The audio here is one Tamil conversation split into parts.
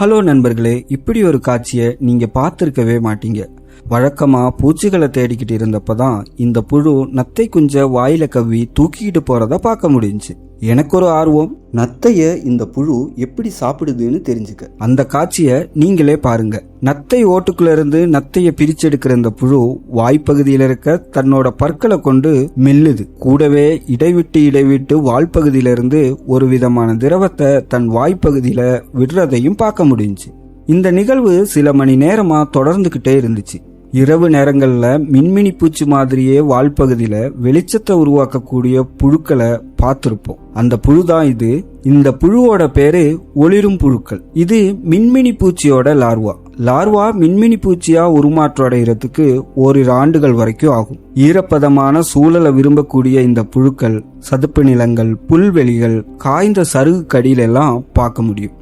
ஹலோ நண்பர்களே இப்படி ஒரு காட்சியை நீங்க பார்த்துருக்கவே மாட்டீங்க. வழக்கமா பூச்சிகளை தேடிக்கிட்டு இருந்தப்பதான் இந்த புழு நத்தை குஞ்ச வாயில கவ்வி தூக்கிக்கிட்டு போறத பார்க்க முடிஞ்சுச்சு. எனக்கு ஒரு ஆர்வம் நத்தைய இந்த புழு எப்படி சாப்பிடுதுன்னு தெரிஞ்சுக்க. அந்த காட்சியை நீங்களே பாருங்க. நத்தை ஓட்டுக்குள்ள இருந்து நத்தைய பிரிச்செடுக்கிற இந்த புழு வாய்ப்பகுதியில இருக்க தன்னோட பற்களை கொண்டு மெல்லுது. கூடவே இடைவிட்டு இடைவிட்டு வால்பகுதியில இருந்து ஒரு விதமான திரவத்தை தன் வாய்ப்பகுதியில விடுறதையும் பார்க்க முடிஞ்சுச்சு. இந்த நிகழ்வு சில மணி நேரமா தொடர்ந்துகிட்டே இருந்துச்சு. இரவு நேரங்களில் மின்மினி பூச்சி மாதிரியே வால்பகுதியில வெளிச்சத்தை உருவாக்கக்கூடிய புழுக்களை பார்த்துருப்போம். அந்த புழு தான் இது. இந்த புழுவோட பேரு ஒளிரும் புழுக்கள். இது மின்மினி பூச்சியோட லார்வா. லார்வா மின்மினி பூச்சியா உருமாற்றடைகிறதுக்கு ஓரிரு ஆண்டுகள் வரைக்கும் ஆகும். ஈரப்பதமான சூழலை விரும்பக்கூடிய இந்த புழுக்கள் சதுப்பு நிலங்கள் புல்வெளிகள் காய்ந்த சருகு கடியிலெல்லாம் பார்க்க முடியும்.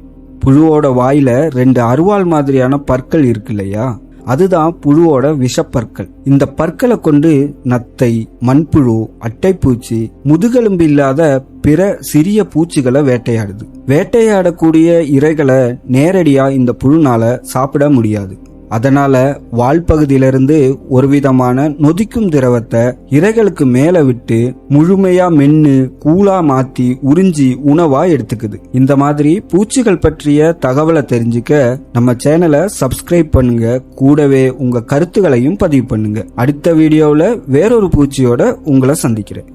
புழுவோட வாயில ரெண்டு அருவாள் மாதிரியான பற்கள் இருக்கு இல்லையா? அதுதான் புழுவோட விஷப்பற்கள். இந்த பற்களை கொண்டு நத்தை மண்புழு அட்டைப்பூச்சி முதுகெலும்பு இல்லாத பிற சிறிய பூச்சிகளை வேட்டையாடுது. வேட்டையாடக்கூடிய இரைகளை நேரடியா இந்த புழுனால சாப்பிட முடியாது. அதனால வால்பகுதியிலிருந்து ஒரு விதமான நொதிக்கும் திரவத்தை இறைகளுக்கு மேல விட்டு முழுமையா மென்னு கூலா மாத்தி உறிஞ்சி உணவா எடுத்துக்குது. இந்த மாதிரி பூச்சிகள் பற்றிய தகவலை தெரிஞ்சுக்க நம்ம சேனலை சப்ஸ்கிரைப் பண்ணுங்க. கூடவே உங்க கருத்துகளையும் பதிவு பண்ணுங்க. அடுத்த வீடியோவில் வேறொரு பூச்சியோட உங்களை சந்திக்கிறேன்.